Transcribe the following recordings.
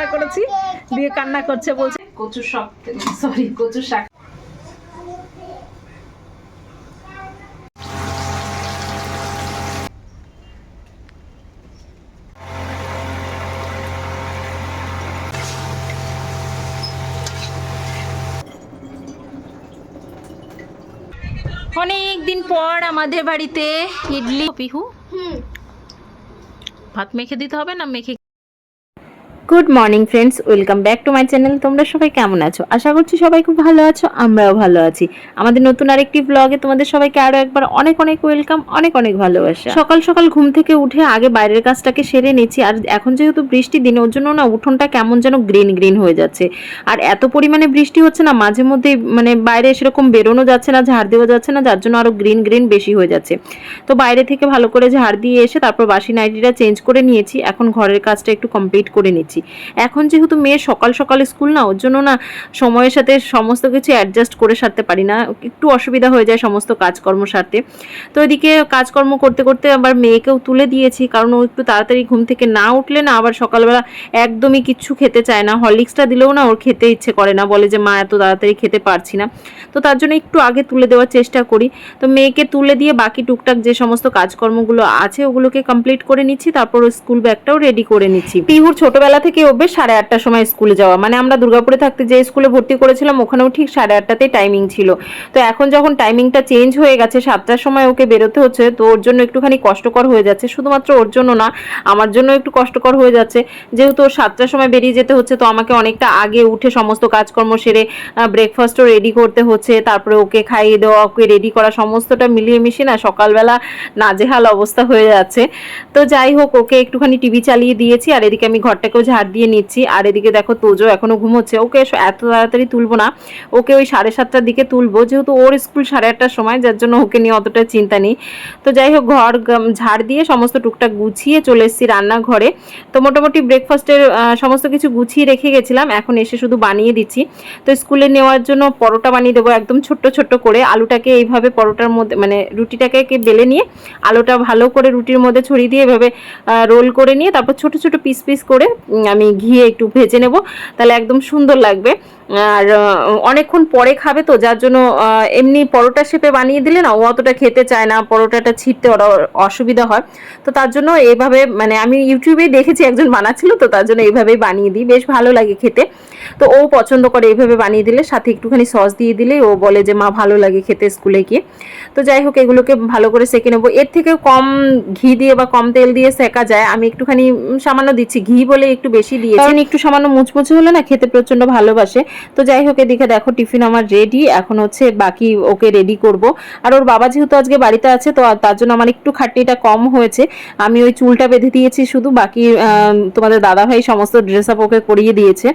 রান্না করেছি দিয়ে কান্না করছে বলছে কচু শাক সরি কচু শাক। অনেক দিন পর আমাদের বাড়িতে ইডলি। পিহু? ভাত মেখে দিতে হবে না মেখে good morning friends, welcome back to my channel. তোমরা সবাই কেমন আছো? আশা করছি সবাই খুব ভালো আছো, আমরাও ভালো আছি। আমাদের নতুন আরেকটি ব্লগে তোমাদের সবাইকে আরও একবার অনেক অনেক ওয়েলকাম, অনেক অনেক ভালোবাসা। সকাল সকাল ঘুম থেকে উঠে আগে বাইরের কাজটাকে সেরে নিচ্ছি, আর এখন যেহেতু বৃষ্টির দিন, ওর জন্য না উঠোনটা কেমন যেন গ্রিন গ্রিন হয়ে যাচ্ছে। আর এত পরিমাণে বৃষ্টি হচ্ছে না, মাঝে মধ্যে মানে বাইরে সেরকম বেরোনো যাচ্ছে না, ঝাড় দেওয়া যাচ্ছে না, যার জন্য আরও গ্রিন গ্রিন বেশি হয়ে যাচ্ছে। তো বাইরে থেকে ভালো করে ঝাড় দিয়ে এসে তারপর বাসি নাইটিটা চেঞ্জ করে নিয়েছি, এখন ঘরের কাজটা একটু কমপ্লিট করে নিচ্ছি। এখন যেহেতু মেয়ের সকাল সকাল স্কুল না, ওর জন্য না সময়ের সাথে সমস্ত কিছু অ্যাডজাস্ট করে সারতে পারি না। একটু অসুবিধা হয়ে যায় সমস্ত কাজকর্ম সারতে। তো এদিকে কাজকর্ম করতে করতে আবার মেয়েকেও তুলে দিয়েছি, কারণ ও একটু তাড়াতাড়ি ঘুম থেকে না উঠলে না আবার সকালবেলা একদমই কিচ্ছু খেতে চায় না। হরলিক্সটা দিলেও না ওর খেতে ইচ্ছে করে না, বলে যে, মা, এত তাড়াতাড়ি খেতে পারছি না। তো তার জন্য একটু আগে তুলে দেওয়ার চেষ্টা করি। তো মেয়েকে তুলে দিয়ে বাকি টুকটাক যে সমস্ত কাজকর্মগুলো আছে, ওগুলোকে কমপ্লিট করে নিচ্ছি। তারপর স্কুল ব্যাগটাও রেডি করে নিচ্ছি। পিহুর ছোটবেলা থেকে অভ্যেস সাড়ে আটটার সময় স্কুলে যাওয়া। মানে আমরা দুর্গাপুরে থাকতে যে স্কুলে ভর্তি করেছিলাম, ওখানেও ঠিক সাড়ে আটটাতেই টাইমিং ছিল। তো এখন যখন টাইমিংটা চেঞ্জ হয়ে গেছে, সাতটার সময় ওকে বেরোতে হচ্ছে, তো ওর জন্য একটুখানি কষ্টকর হয়ে যাচ্ছে। শুধুমাত্র ওর জন্য না, আমার জন্য একটু কষ্টকর হয়ে যাচ্ছে। যেহেতু ওর সাতটার সময় বেরিয়ে যেতে হচ্ছে, তো আমাকে অনেকটা আগে উঠে সমস্ত কাজকর্ম সেরে ব্রেকফাস্টও রেডি করতে হচ্ছে। তারপরে ওকে খাইয়ে দেওয়া, ওকে রেডি করা, সমস্তটা মিলিয়ে মিশিয়ে না সকালবেলা নাজেহাল অবস্থা হয়ে যাচ্ছে। তো যাই হোক, ওকে একটুখানি টিভি চালিয়ে দিয়েছি, আর এদিকে আমি ঘরটাকেও ঝাড় দিয়ে নিচ্ছি। আর এদিকে দেখো তোজো এখনও ঘুমোচ্ছে। ওকে এত তাড়াতাড়ি তুলবো না। ওকে ওই সাড়ে সাতটার দিকে তুলবো। যেহেতু ওর স্কুল সাড়ে আটটার সময়, যার জন্য ওকে নিয়ে অতটা চিন্তা নেই। তো যাই হোক, ঘর ঝাড় দিয়ে সমস্ত টুকটাক গুছিয়ে চলে এসেছি রান্নাঘরে। তো মোটামুটি ব্রেকফাস্টের সমস্ত কিছু গুছিয়ে রেখে গেছিলাম। এখন এসে শুধু বানিয়ে দিচ্ছি। তো স্কুলে নেওয়ার জন্য পরোটা বানিয়ে দেবো একদম ছোট্ট ছোট্ট করে। আলুটাকে এইভাবে পরোটার মধ্যে মানে রুটিটাকে বেলে নিয়ে আলুটা ভালো করে রুটির মধ্যে ছড়িয়ে দিয়ে এভাবে রোল করে নিয়ে তারপর ছোট ছোট পিস পিস করে আমি ঘিয়ে একটু ভেজে নেব। তাহলে একদম সুন্দর লাগবে। আর অনেকক্ষণ পরে খাবে তো, যার জন্য এমনি পরোটা শেপে বানিয়ে দিলে না, ও অতটা খেতে চায় না, পরোটাটা ছিটতে ওরা অসুবিধা হয়। তো তার জন্য এইভাবে মানে আমি ইউটিউবেই দেখেছি একজন বানাচ্ছিল, তো তার জন্য এইভাবেই বানিয়ে দিই, বেশ ভালো লাগে খেতে। তো ও পছন্দ করে এইভাবে বানিয়ে দিলে, সাথে একটুখানি সস দিয়ে দিলে, ও বলে যে, মা, ভালো লাগে খেতে স্কুলে গিয়ে। তো যাই হোক, এগুলোকে ভালো করে সেঁকে নেব। এর থেকে কম ঘি দিয়ে বা কম তেল দিয়ে সেকা যায়। আমি একটুখানি সামান্য দিচ্ছি। ঘি বলে একটু বেশি দিয়েছি। একটু সামান্য মুচমুচে হলে না, খেতে প্রচণ্ড ভালোবাসে। তো যাই হোক এদিকে দেখো টিফিন আমার রেডি এখন হচ্ছে বাকি ওকে রেডি করব। আর ওর বাবা যেহেতু আজকে বাড়িতে আছে তো তার জন্য আমার একটু খাটনিটা কম হয়েছে। আমি ওই চুলটা বেঁধে দিয়েছি শুধু বাকি তোমাদের দাদাভাই সমস্ত ড্রেস আপ ওকে করিয়ে দিয়েছে।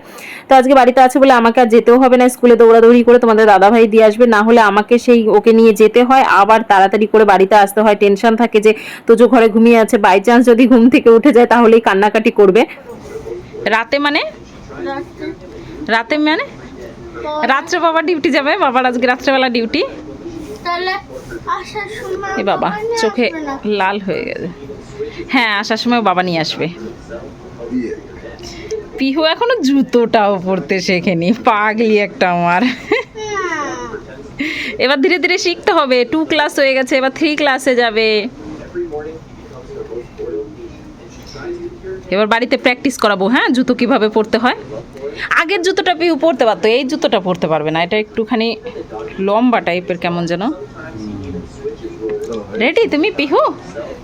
তো আজকে বাড়িতে আছে বলে আমাকে আর যেতেও হবে না স্কুলে দৌড়াদৌড়ি করে তোমাদের দাদাভাই দিয়ে আসবে। না হলে আমাকে সেই ওকে নিয়ে যেতে হয় আবার তাড়াতাড়ি করে বাড়িতে আসতে হয়। টেনশন থাকে যে তোজো ঘরে ঘুমিয়ে আছে বাই চান্স যদি ঘুম থেকে উঠে যায় তাহলেই কান্নাকাটি করবে। রাতে মানে? রাতে মানে? রাত্রে বাবা ডিউটি যাবে বাবার আজকে রাত্রেবেলা ডিউটি। এ বাবা চোখে লাল হয়ে গেছে। হ্যাঁ আসার সময় বাবা নিয়ে আসবে। পিহু এখনও জুতোটাও পরতে শেখেনি পাগলি একটা আমার। এবার ধীরে ধীরে শিখতে হবে টু ক্লাস হয়ে গেছে এবার থ্রি ক্লাসে যাবে। এবার বাড়িতে প্র্যাকটিস করাবো হ্যাঁ? জুতো কীভাবে পরতে হয়? আগের জুতোটা পিহু পরতে পারতো, এই জুতোটা পরতে পারবে না, এটা একটুখানি লম্বা টাইপের কেমন যেন। রেডি তুমি পিহু?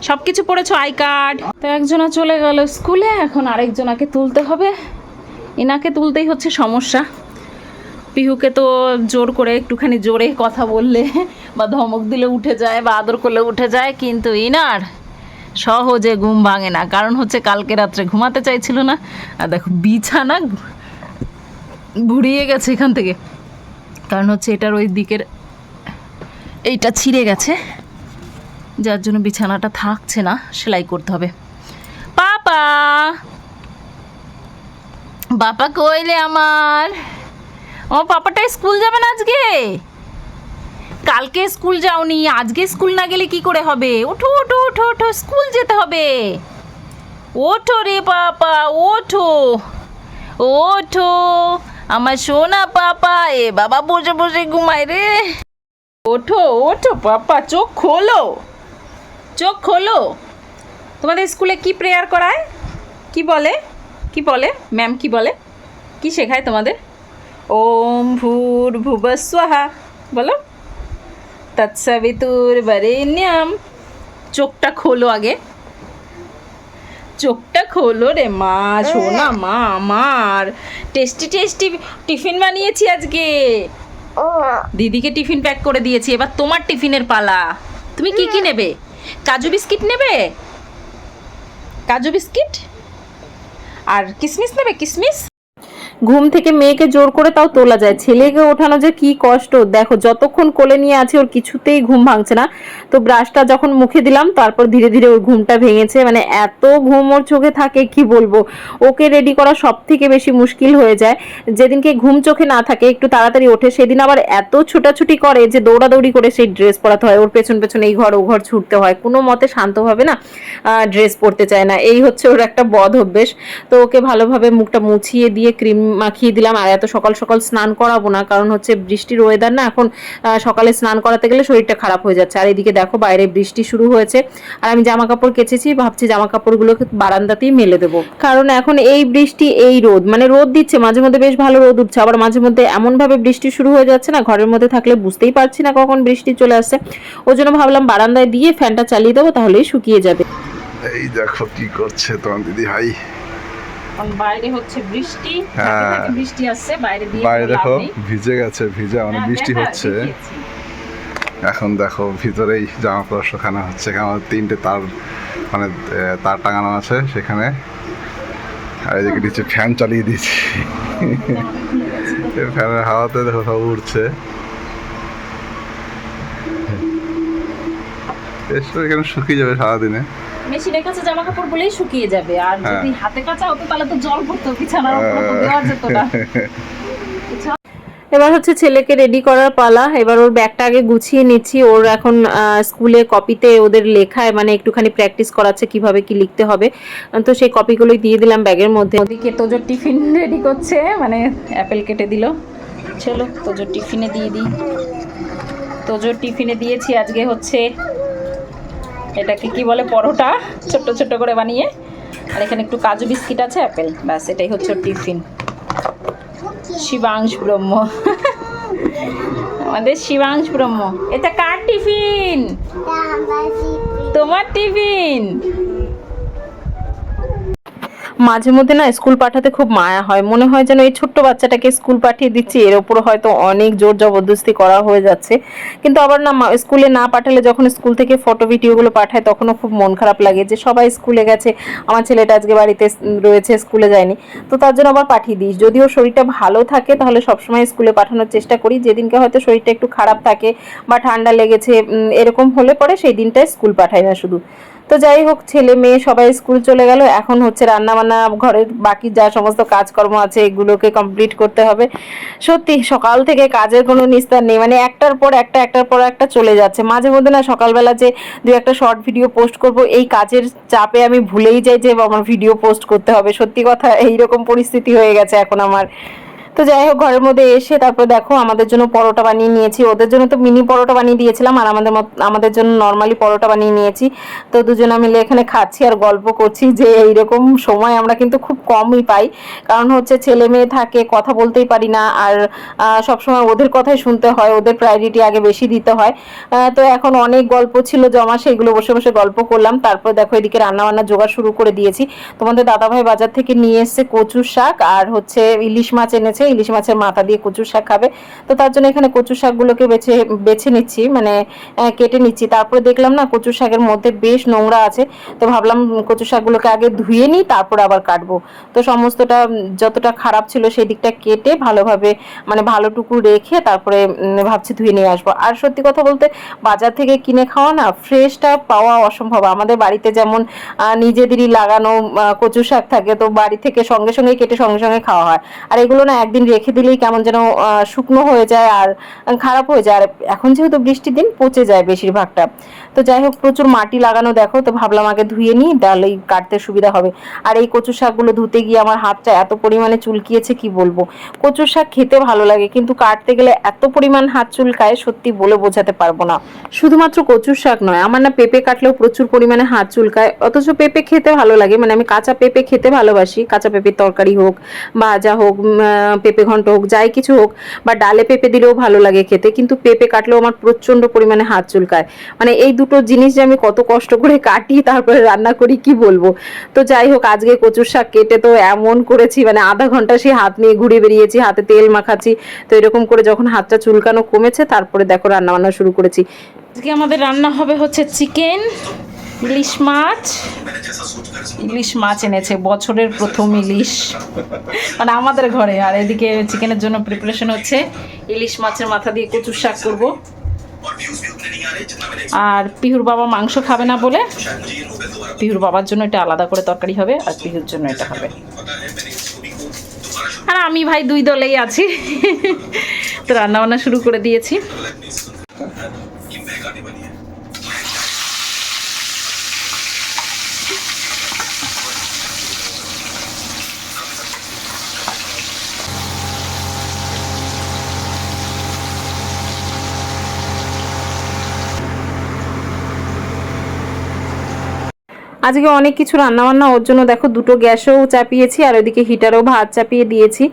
সব কিছু পড়েছো আই কার্ড তো একজনা চলে গেল স্কুলে, এখন আরেকজনাকে তুলতে হবে। এনাকে তুলতেই হচ্ছে সমস্যা। পিহুকে তো জোর করে একটুখানি জোরে কথা বললে বা ধমক দিলে উঠে যায় বা আদর করলে উঠে যায়, কিন্তু ইনার সহজে ঘুম ভাঙে না। কারণ হচ্ছে কালকে রাত্রে ঘুমাতে চাইছিল না। আর দেখো, বিছানা ঘুরিয়ে গেছে এখান থেকে। কারণ হচ্ছে এটার ওই দিকের এইটা ছিঁড়ে গেছে। যার জন্য বিছানাটা থাকছে না, সেলাই করতে হবে। পাপা! বাপা কইলে আমার? ও, পাপাটা স্কুল যাবে না আজকে? কালকে স্কুল যাওনি, আজকে স্কুল না গেলে কি করে হবে? ওঠো ওঠো ওঠো ওঠো, স্কুল যেতে হবে। ওঠো রে পাপা, ওঠো। ওঠো। আমার সোনা পাপা, এ বাবা বসে বসে ঘুমায় রে। ওঠো ওঠো পাপা, চোখ খোলো। চোখ খোলো। তোমাদের স্কুলে কি প্রেয়ার করায়? কি বলে? কি বলে? ম্যাম কি বলে? কি শেখায় তোমাদের? ওম ভূর ভুবস্বাহা বলো। তৎসবিতুর বরেণ্যম। চোখটা খোলো আগে। চোখটা খোলো রে মা সোনা মা আমার। টেস্টি টেস্টি টিফিন বানিয়েছি আজকে। দিদিকে টিফিন প্যাক করে দিয়েছি এবার তোমার টিফিনের পালা। তুমি কি কি নেবে? কাজু বিস্কিট নেবে? কাজু বিস্কিট? আর কিসমিস নেবে? কিসমিস? ঘুম থেকে মেয়েকে জোর করে তাও তোলা যায়। ছেলেকে ওঠানো যে কি কষ্ট। দেখো, যতক্ষণ কোলে নিয়ে আছে ওর কিছুতেই ঘুম ভাঙছে না। তো ব্রাশটা যখন মুখে দিলাম, তারপর ধীরে ধীরে ওর ঘুমটা ভেঙেছে। মানে এত ঘুম ওর চোখে থাকে, কি বলব? ওকে রেডি করা সব থেকে বেশি মুশকিল হয়ে যায়। যেদিনকে ঘুম চোখে না থাকে, একটু তাড়াতাড়ি ওঠে। সেদিন আবার এত ছোটাছুটি করে যে দৌড়াদৌড়ি করে সেই ড্রেস পরাতে হয়। ওর পেছন পেছন এই ঘর, ও ঘর ছুটতে হয়। কোনো মতে শান্তভাবে না ড্রেস পরতে চায় না। এই হচ্ছে ওর একটা বদ অভ্যেস। তো ওকে ভালোভাবে মুখটা মুছিয়ে দিয়ে ক্রিম মাখিয়ে দিলাম, আর এত সকাল সকাল স্নান করাবো না, কারণ হচ্ছে বৃষ্টির ওয়েদার না এখন সকালে স্নান করাতে গেলে শরীরটা খারাপ হয়ে যাচ্ছে। আর এদিকে দেখো বাইরে বৃষ্টি শুরু হয়েছে, আর আমি জামা কাপড় কেচেছি, ভাবছি জামা কাপড়গুলোকে বারান্দাতেই মেলে দেবো। কারণ এখন এই বৃষ্টি, এই রোদ মানে রোদ দিচ্ছে, মাঝে মধ্যে বেশ ভালো রোদ উঠছে, আবার মাঝে মধ্যে এমনভাবে বৃষ্টি শুরু হয়ে যাচ্ছে না, ঘরের মধ্যে থাকলে বুঝতেই পারছি না কখন বৃষ্টি চলে আসছে। ওই জন্য ভাবলাম বারান্দায় দিয়ে ফ্যানটা চালিয়ে দেবো, তাহলেই শুকিয়ে যাবে। এই দেখো কি করছে তোমার দিদি কারণ বাইরে হচ্ছে বৃষ্টি হ্যাঁ। থাকে থাকে বৃষ্টি আসছে বাইরে দিয়ে বাইরে দেখো ভিজে গেছে ভিজে মানে হ্যাঁ, বৃষ্টি হচ্ছে। এখন দেখো ভিতরেই জামা কাপড় শুকানো হচ্ছে। কারণ তিনটে তার মানে তার টাঙানো আছে সেখানে। আর এদিকে নিচে ফ্যান চালিয়ে দিয়েছি। এই ফ্যানের হাওয়াতে দেখো সব উঠছে এখানে শুকিয়ে যাবে সারাদিনে। মেশিনের কাছে জামা কাপড় বলেই শুকিয়ে যাবে। আর হ্যাঁ। যদি হাতে কাঁচা হতো তাহলে তো জল পড়তো বিছানার উপরে তো দেওয়া যেত না। এবার হচ্ছে ছেলেকে রেডি করার পালা। এবার ওর ব্যাগটা আগে গুছিয়ে নিচ্ছি। ওর এখন স্কুলে কপিতে ওদের লেখায় মানে একটুখানি প্র্যাকটিস করাচ্ছে কীভাবে কি লিখতে হবে। তো সেই কপিগুলোই দিয়ে দিলাম ব্যাগের মধ্যে। ওদিকে তোজোর টিফিন রেডি করছে মানে অ্যাপেল কেটে দিল। চলো তোজোর টিফিনে দিয়ে দিই। তোজোর টিফিনে দিয়েছি আজকে হচ্ছে এটাকে কি বলে পরোটা? ছোট্ট ছোট্ট করে বানিয়ে। আর এখানে একটু কাজু বিস্কিট আছে অ্যাপেল ব্যাস এটাই হচ্ছে টিফিন। শিবাংশ ব্রহ্ম। আমাদের শিবাংশ ব্রহ্ম। এটা কার টিফিন। তোমার টিফিন? মাঝে মধ্যে না স্কুল পাঠাতে খুব মায়া হয়। মনে হয় যেন এই ছোট্ট বাচ্চাটাকে স্কুল পাঠিয়ে দিচ্ছি, এর ওপর হয়তো অনেক জোর জবরদস্তি করা হয়ে যাচ্ছে। কিন্তু আবার না স্কুলে না পাঠালে যখন স্কুল থেকে ফটো ভিডিওগুলো পাঠায়, তখনও খুব মন খারাপ লাগে যে সবাই স্কুলে গেছে, আমার ছেলেটা আজকে বাড়িতে রয়েছে, স্কুলে যায়নি। তো তার জন্য আবার পাঠিয়ে দিই যদিও শরীরটা ভালো থাকে, তাহলে সবসময় স্কুলে পাঠানোর চেষ্টা করি। যেদিনকে হয়তো শরীরটা একটু খারাপ থাকে বা ঠান্ডা লেগেছে এরকম হলে পরে সেই দিনটায় স্কুল পাঠাই না শুধু। তো যাই হোক, ছেলে মেয়ে সবাই স্কুল চলে গেল। এখন হচ্ছে রান্না বান্না ঘরের বাকি যা সমস্ত কাজকর্ম আছে, এগুলোকে কমপ্লিট করতে হবে। সত্যি, সকাল থেকে কাজের কোনো নিস্তার নেই। মানে একটার পর একটা, একটার পর একটা চলে যাচ্ছে। মাঝে মধ্যে না সকালবেলা যে দু একটা শর্ট ভিডিও পোস্ট করব, এই কাজের চাপে আমি ভুলেই যাই যে আমার ভিডিও পোস্ট করতে হবে। সত্যি কথা, এইরকম পরিস্থিতি হয়ে গেছে এখন আমার। তো যাই হোক, ঘরের মধ্যে এসে তারপর দেখো আমাদের জন্য পরোটা বানিয়ে নিয়েছি। ওদের জন্য তো মিনি পরোটা বানিয়ে দিয়েছিলাম, আর আমাদের আমাদের জন্য নর্মালি পরোটা বানিয়ে নিয়েছি। তো দুজনে মিলে এখানে খাচ্ছি আর গল্প করছি যে এইরকম সময় আমরা কিন্তু খুব কমই পাই। কারণ হচ্ছে ছেলে মেয়ে থাকে, কথা বলতেই পারি না, আর সবসময় ওদের কথাই শুনতে হয়, ওদের প্রায়োরিটি আগে বেশি দিতে হয়। তো এখন অনেক গল্প ছিল জমা, সেগুলো বসে বসে গল্প করলাম। তারপর দেখো এদিকে রান্না বান্না জোগাড় শুরু করে দিয়েছি। তোমাদের দাদাভাই বাজার থেকে নিয়ে এসেছে কচুর শাক, আর হচ্ছে ইলিশ মাছ এনেছে ইলিশ মাছের মাথা দিয়ে কচুর শাক খাবে। তো তার জন্য এখানে কচুর শাকগুলোকে বেছে বেছে নিচ্ছি মানে কেটে নিচ্ছি। তারপরে দেখলাম না, কচুর শাকের মধ্যে বেশ নোংরা আছে। তো ভাবলাম কচুর শাকগুলোকে আগে ধুয়ে নিই, তারপর আবার কাটবো। তো সমস্তটা যতটা খারাপ ছিল সেই দিকটা কেটে ভালোভাবে মানে ভালোটুকু রেখে তারপরে ভাবছি ধুয়ে নিয়ে আসব। আর সত্যি কথা বলতে, বাজার থেকে কিনে খাওয়া না, ফ্রেশটা পাওয়া অসম্ভব। আমাদের বাড়িতে যেমন নিজেদেরই লাগানো কচু শাক থাকে, তো বাড়ি থেকে সঙ্গে সঙ্গে কেটে সঙ্গে সঙ্গে খাওয়া হয়। আর এগুলো না এক একদিন রেখে দিলেই কেমন যেন শুকনো হয়ে যায় আর খারাপ হয়ে যায়। আর এখন যেহেতু বৃষ্টির দিন, পচে যায় বেশিরভাগটা। তো যাই হোক, প্রচুর মাটি লাগানো দেখো, তো ভাবলাম আগে ধুয়ে নিই ডালেই কাটতে সুবিধা হবে। আর এই কচু শাকগুলো ধুতে গিয়ে আমার হাতটা এত পরিমাণে চুলকিয়েছে, কি বলব? কচু শাক খেতে ভালো লাগে, কিন্তু কাটতে গেলে এত পরিমাণ হাত চুলকায়, সত্যি বলে বোঝাতে পারব না। শুধুমাত্র কচুর শাক নয়, আমার না পেঁপে কাটলেও প্রচুর পরিমাণে হাত চুলকায়। অথচ পেঁপে খেতে ভালো লাগে মানে আমি কাঁচা পেঁপে খেতে ভালোবাসি, কাঁচা পেঁপের তরকারি হোক, ভাজা হোক পেঁপে ঘন্ট হোক, যাই কিছু হোক, বা ডালে পেঁপে দিলেও ভালো লাগে খেতে, কিন্তু পেঁপে কাটলেও আমার প্রচণ্ড পরিমাণে হাত চুলকায়। মানে এই দুটো জিনিস যে আমি কত কষ্ট করে কাটি, তারপরে রান্না করি, কি বলব? তো যাই হোক, আজকে কচুর শাক কেটে তো এমন করেছি মানে আধা ঘণ্টা সেই হাত নিয়ে ঘুরে বেরিয়েছি, হাতে তেল মাখাচ্ছি, তো এরকম করে যখন হাতটা চুলকানো কমেছে, তারপরে দেখো রান্না বান্না শুরু করেছি। আজকে আমাদের রান্না হবে হচ্ছে চিকেন ইলিশ মাছ? ইলিশ মাছ এনেছে, বছরের প্রথম ইলিশ। মানে আমাদের ঘরে, আর এদিকে চিকেনের জন্য প্রিপারেশন হচ্ছে। ইলিশ মাছের মাথা দিয়ে কচুর শাক করব। আর পিহুর বাবা মাংস খাবে না বলে পিহুর বাবার জন্য এটা আলাদা করে তরকারি হবে, আর পিহুর জন্য এটা হবে। আর আমি ভাই দুই দলেই আছি। তো রান্না বান্না শুরু করে দিয়েছি। আজকে অনেক কিছু রান্না বান্না ওর জন্য দেখো দুটো গ্যাসও চাপিয়েছি আর ওইদিকে হিটারও ভাত চাপিয়ে দিয়েছি।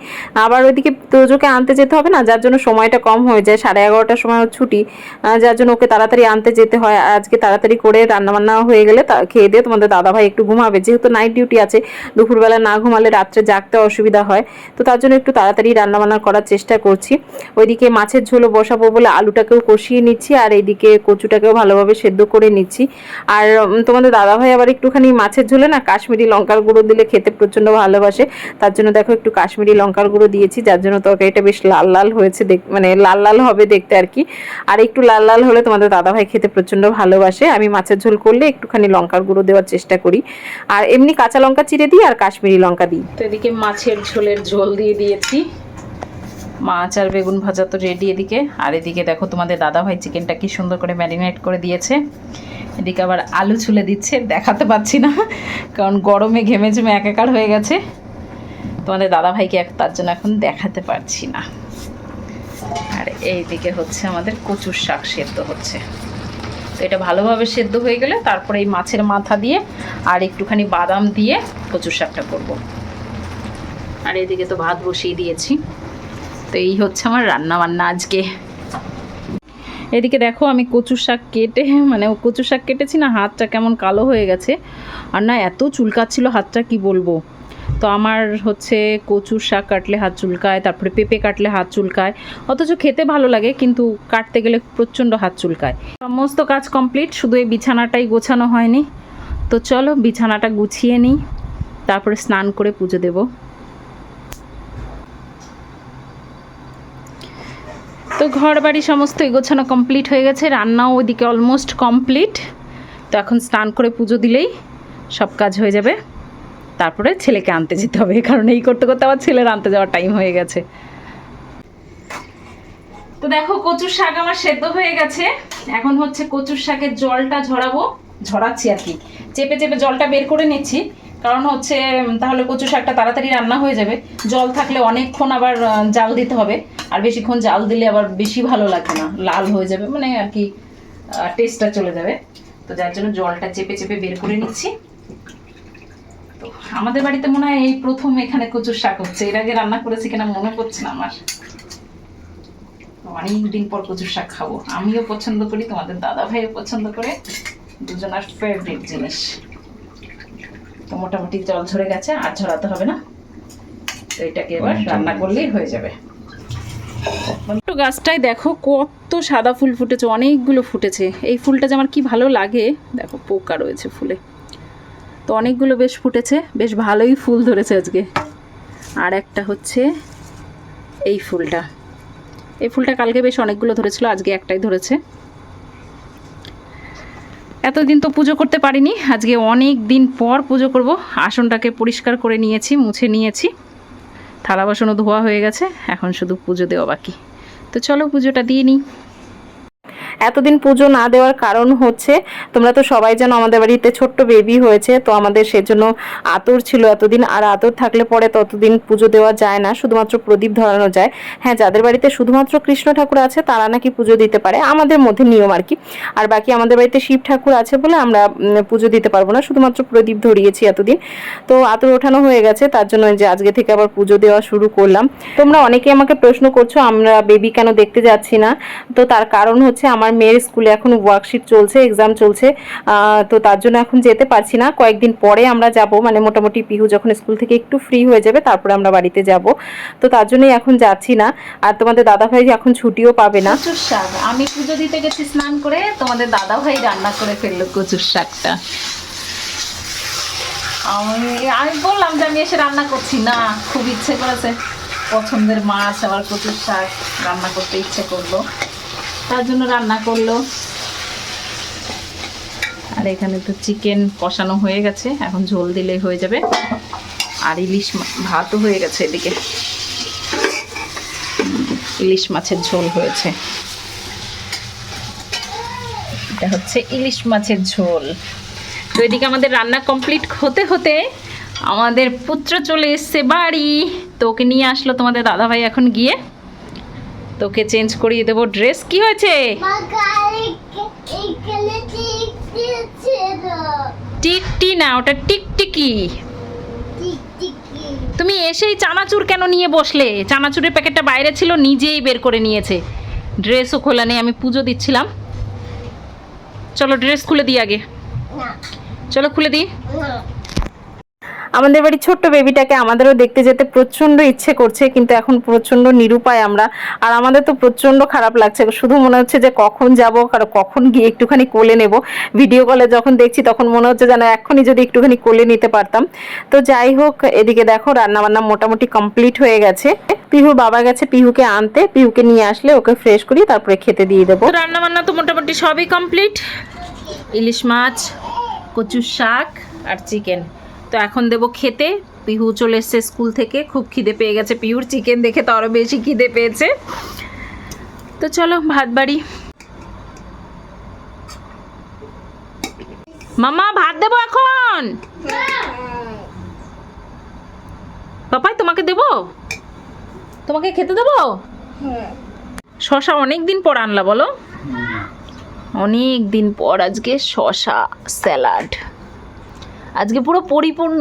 আবার ওইদিকে তোজোকে আনতে যেতে হবে না, যার জন্য সময়টা কম হয়ে যায়, সাড়ে এগারোটার সময় ছুটি যার জন্য ওকে তাড়াতাড়ি আনতে যেতে হয়। আজকে তাড়াতাড়ি করে রান্না বান্না হয়ে গেলে খেয়ে দিয়ে তোমাদের দাদাভাই একটু ঘুমাবে। যেহেতু নাইট ডিউটি আছে, দুপুরবেলা না ঘুমালে রাত্রে জাগতে অসুবিধা হয়। তো তার জন্য একটু তাড়াতাড়ি রান্না বান্না করার চেষ্টা করছি। ওইদিকে মাছের ঝোলও বসাবো বলে আলুটাকেও কষিয়ে নিচ্ছি, আর এইদিকে কচুটাকেও ভালোভাবে সেদ্ধ করে নিচ্ছি। আর তোমাদের দাদাভাই আবার একটুখানি মাছের ঝোলে না কাশ্মীরি লঙ্কার গুঁড়ো দিলে খেতে প্রচণ্ড ভালোবাসে। তার জন্য দেখো একটু কাশ্মীরি লঙ্কার গুঁড়ো দিয়েছি, যার জন্য তরকারিটা বেশ লাল লাল হয়েছে দেখ মানে লাল লাল হবে দেখতে আর কি। আর একটু লাল লাল হলে তোমাদের দাদাভাই খেতে প্রচণ্ড ভালোবাসে। আমি মাছের ঝোল করলে একটুখানি লঙ্কার গুঁড়ো দেওয়ার চেষ্টা করি। আর এমনি কাঁচা লঙ্কা চিড়ে দিই আর কাশ্মীরি লঙ্কা দিই। তো এদিকে মাছের ঝোলের ঝোল দিয়ে দিয়েছি। মাছ আর বেগুন ভাজা তো রেডি এদিকে। আর এদিকে দেখো তোমাদের দাদাভাই চিকেনটা কি সুন্দর করে ম্যারিনেট করে দিয়েছে। এদিকে আবার আলু ছুলে দিচ্ছে, দেখাতে পাচ্ছি না, কারণ গরমে ঘেমে ঝেমে একাকার হয়ে গেছে। তোমাদের দাদাভাইকে এক- তার জন্য এখন দেখাতে পারছি না। আর এইদিকে হচ্ছে আমাদের কচুর শাক সেদ্ধ হচ্ছে। তো এটা ভালোভাবে সেদ্ধ হয়ে গেলে তারপরে এই মাছের মাথা দিয়ে আর একটুখানি বাদাম দিয়ে কচুর শাকটা করব। আর এদিকে তো ভাত বসিয়ে দিয়েছি। তো এই হচ্ছে আমার রান্না বান্না আজকে। এদিকে দেখো আমি কচুর শাক কেটে মানে ও কচুর শাক কেটেছি না, হাতটা কেমন কালো হয়ে গেছে। আর না, এত চুলকাচ্ছিল হাতটা, কি বলব? তো আমার হচ্ছে কচুর শাক কাটলে হাত চুলকায়, তারপরে পেঁপে কাটলে হাত চুলকায়। অথচ খেতে ভালো লাগে, কিন্তু কাটতে গেলে প্রচণ্ড হাত চুলকায়। সমস্ত কাজ কমপ্লিট, শুধু এই বিছানাটাই গোছানো হয়নি। তো চলো বিছানাটা গুছিয়ে নিই, তারপরে স্নান করে পুজো দেবো। তো ঘর বাড়ি সমস্ত এগোছানো কমপ্লিট হয়ে গেছে, রান্নাও ওইদিকে অলমোস্ট কমপ্লিট তো এখন স্নান করে পুজো দিলেই সব কাজ হয়ে যাবে। তারপরে ছেলেকে আনতে যেতে হবে কারণ এই করতে করতে আবার ছেলের আনতে যাওয়ার টাইম হয়ে গেছে। তো দেখো, কচুর শাক আমার সেদ্ধ হয়ে গেছে। এখন হচ্ছে কচুর শাকের জলটা ঝরাবো, ঝরাচ্ছি আর কি। চেপে চেপে জলটা বের করে নিচ্ছি। কারণ হচ্ছে তাহলে কচু শাকটা তাড়াতাড়ি রান্না হয়ে যাবে। জল থাকলে অনেকক্ষণ আবার জাল দিতে হবে। আর বেশিক্ষণ জাল দিলে আবার বেশি ভালো লাগে না, লাল হয়ে যাবে মানে আর কি টেস্টটা চলে যাবে। তো যার জন্য জলটা চেপে চেপে বের করে নিচ্ছি। তো আমাদের বাড়িতে মনে হয় এই প্রথম এখানে কচুর শাক হচ্ছে। এর আগে রান্না করেছি কিনা মনে পড়ছে না আমার। অনেক দিন পর কচুর শাক খাব। আমিও পছন্দ করি, তোমাদের দাদা ভাইও পছন্দ করে। দুজনার ফেভারিট জিনিস। তো মোটামুটি জল ঝরে গেছে আর ঝরাতে হবে না। তো এটাকে এবার রান্না করলেই হয়ে যাবে। একটু গাছটায় দেখো কত সাদা ফুল ফুটেছে অনেকগুলো ফুটেছে। এই ফুলটা যে আমার কি ভালো লাগে দেখো পোকা রয়েছে ফুলে। তো অনেকগুলো বেশ ফুটেছে বেশ ভালোই ফুল ধরেছে আজকে। আর একটা হচ্ছে এই ফুলটা। এই ফুলটা কালকে বেশ অনেকগুলো ধরেছিল আজকে একটাই ধরেছে। এতদিন তো পুজো করতে পারিনি, আজকে অনেক দিন পর পুজো করব। আসনটাকে পরিষ্কার করে নিয়েছি, মুছে নিয়েছি। থালা বাসনও ধোয়া হয়ে গেছে, এখন শুধু পুজো দেওয়া বাকি। তো চলো পুজোটা দিয়ে নিই। এতদিন পুজো না দেওয়ার কারণ হচ্ছে, তোমরা তো সবাই জানো আমাদের বাড়িতে ছোট্ট বেবি হয়েছে, তো আমাদের সেজন্য আতর ছিল এতদিন, আর আতর থাকলে পরে ততদিন পুজো দেওয়া যায় না, শুধুমাত্র প্রদীপ ধরানো যায়। হ্যাঁ যাদের বাড়িতে শুধুমাত্র কৃষ্ণ ঠাকুর আছে, তারা নাকি পুজো দিতে পারে, আমাদের মধ্যে নিয়ম আর কি। আর বাকি আমাদের বাড়িতে শিব ঠাকুর আছে বলে আমরা পুজো দিতে পারব না, শুধুমাত্র প্রদীপ ধরিয়েছি এতদিন। তো আতর ওঠানো হয়ে গেছে, তার জন্য যে আজকে থেকে আবার পুজো দেওয়া শুরু করলাম। তোমরা অনেকে আমাকে প্রশ্ন করছ, আমরা বেবি কেন দেখতে যাচ্ছি না? তো তার কারণ হচ্ছে আমার মেয়ের স্কুলে এখন ওয়ার্কশিট চলছে এক্সাম চলছে তো তার জন্য এখন যেতে পারছি না। কয়েকদিন পরে আমরা যাব মানে মোটামুটি পিহু যখন স্কুল থেকে একটু ফ্রি হয়ে যাবে, তারপরে আমরা বাড়িতে যাব। তো তার জন্যই এখন যাচ্ছি না। আর তোমাদের দাদাভাই এখন ছুটিও পাবে না। কচুর শাক, আমি পুজো দিতে গেছি স্নান করে, তোমাদের দাদা ভাই রান্না করে ফেলল কচুর শাকটা। আমি আমি বললাম যে আমি এসে রান্না করছি, না, খুব ইচ্ছে করেছে। পছন্দের মাছ, আবার কচুর শাক, রান্না করতে ইচ্ছে করল। তার জন্য রান্না করল। আর এখানে তো চিকেন কষানো হয়ে গেছে। এখন ঝোল দিলেই হয়ে যাবে। আর ইলিশ ভাতও হয়ে গেছে এদিকে। ইলিশ মাছের ঝোল হয়েছে। এটা হচ্ছে ইলিশ মাছের ঝোল। তো এদিকে আমাদের রান্না কমপ্লিট হতে হতে আমাদের পুত্র চলে এসছে বাড়ি। তো ওকে নিয়ে আসলো তোমাদের দাদাভাই এখন গিয়ে। তোকে চেঞ্জ করিয়ে দেবো ড্রেস কি হয়েছে? টিকটি না ওটা টিকটিকি। তুমি এসেই চানাচুর কেন নিয়ে বসলে? চানাচুরের প্যাকেটটা বাইরে ছিল নিজেই বের করে নিয়েছে। ড্রেসও খোলা নেই আমি পুজো দিচ্ছিলাম। চলো ড্রেস খুলে দিই আগে। চলো খুলে দিই। আমাদের বাড়ির ছোট্ট বেবিটাকে আমাদেরও দেখতে যেতে প্রচণ্ড ইচ্ছে করছে, কিন্তু এখন প্রচণ্ড নিরুপায় আমরা। আর আমাদের তো প্রচণ্ড খারাপ লাগছে। শুধু মনে হচ্ছে যে কখন যাব আর কখন গিয়ে একটুখানি কোলে নেব। ভিডিও কলে যখন দেখছি, তখন মনে হচ্ছে যেন এখনই যদি একটুখানি কোলে নিতে পারতাম। তো যাই হোক, এদিকে দেখো, রান্নাবান্না মোটামুটি কমপ্লিট হয়ে গেছে। পিহুর বাবা গেছে পিহুকে আনতে। পিহুকে নিয়ে আসলে ওকে ফ্রেশ করি তারপরে খেতে দিয়ে দেবো। রান্নাবান্না তো মোটামুটি সবই কমপ্লিট ইলিশ মাছ, কচুর শাক আর চিকেন তো এখন দেবো খেতে। পিহু চলে এসছে স্কুল থেকে। খুব খিদে পেয়ে গেছে। পিহুর চিকেন দেখে তো আরও বেশি খিদে পেয়েছে। তো চলো ভাত বাড়ি। মামা ভাত দেবো এখন? পাপাই তোমাকে দেবো? তোমাকে খেতে দেবো? শশা অনেক দিন পর আনলা বলো? অনেক দিন পর আজকে শশা স্যালাড। আজকে পুরো পরিপূর্ণ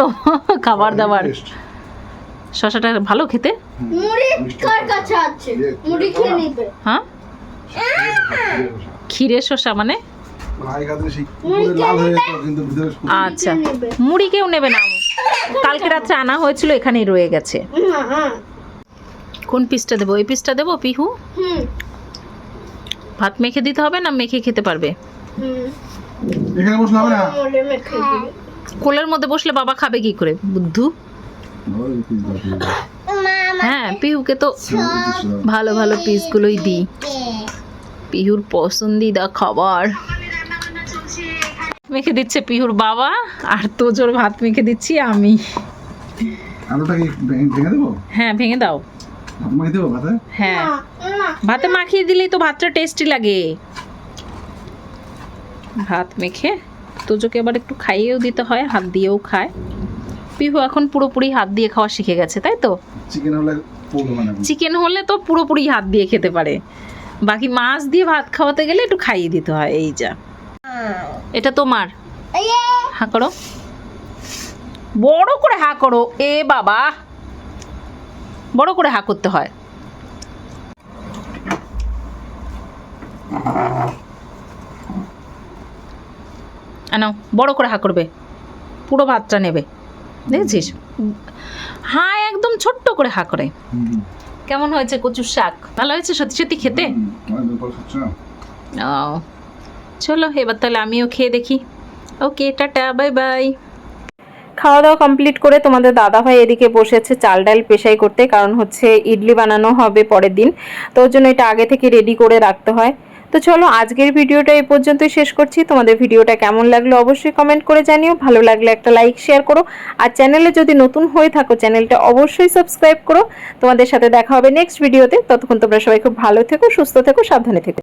খাবার দাবার। শশাটা ভালো খেতে? মুড়ি কার কাছে আছে? মুড়ি খেয়ে নিবে হ্যাঁ? ক্ষীরে শশা। মানে? আচ্ছা। মুড়ি কেউ নেবে না। কালকে রাত্রে আনা হয়েছিল এখানেই রয়ে গেছে। হ্যাঁ কোন পিসটা দেবো? এই পিসটা দেবো পিহু? হুম। ভাত মেখে দিতে হবে না মেখে খেতে পারবে? এখানে বসলে হবে না? দিবে। কোলের মধ্যে বসলে বাবা খাবে কি করে বুদ্ধু? হ্যাঁ পিহুকে তো ভালো ভালো পিসগুলোই দিই। পিহুর পছন্দিদা খাবার। মেখে দিচ্ছে পিহুর বাবা আর তোজোর ভাত মেখে দিচ্ছি আমি। ভেঙে ভেঙে দেবো? হ্যাঁ ভেঙে দাও। দেবো ভাতে? হ্যাঁ। ভাতে মাখিয়ে দিলেই তো ভাতটা টেস্টি লাগে। ভাত মেখে তোজোকে আবার একটু খাইয়েও দিতে হয় হাত দিয়েও খায়। পিহু এখন পুরোপুরি হাত দিয়ে খাওয়া শিখে গেছে তাই তো? চিকেন হলে পড়ব মানে চিকেন হলে তো পুরোপুরি হাত দিয়ে খেতে পারে। বাকি মাছ দিয়ে ভাত খাওয়াতে গেলে একটু খাইয়ে দিতে হয় এই যা। এটা তোমার? হা করো। বড় করে হা করো এ বাবা। বড় করে হা করতে হয়। আনাও বড় করে হা করবে। পুরো ভাতটা নেবে। দেখেছিস? হ্যাঁ একদম ছোট্ট করে হা করে। কেমন হয়েছে কচুর শাক? ভালো হয়েছে সত্যি সত্যি খেতে? ও চলো এবার তাহলে আমিও খেয়ে দেখি। Okay tata bye bye. খাওয়া দাওয়া কমপ্লিট করে তোমাদের দাদা ভাই এদিকে বসেছে চাল ডাল পেশাই করতে কারণ হচ্ছে ইডলি বানানো হবে পরের দিন। তো ওর জন্য এটা আগে থেকে রেডি করে রাখতে হয়। তো চলো আজকের ভিডিওটা এই পর্যন্তই শেষ করছি। তোমাদের ভিডিওটা কেমন লাগল অবশ্যই কমেন্ট করে জানিও। ভালো লাগলে একটা লাইক শেয়ার করো। আর চ্যানেলে যদি নতুন হয়ে থাকো চ্যানেলটা অবশ্যই সাবস্ক্রাইব করো। তোমাদের সাথে দেখা হবে নেক্সট ভিডিওতে ততক্ষণ তোমরা সবাই খুব ভালো থেকো, সুস্থ থেকো, সাবধানে থেকো।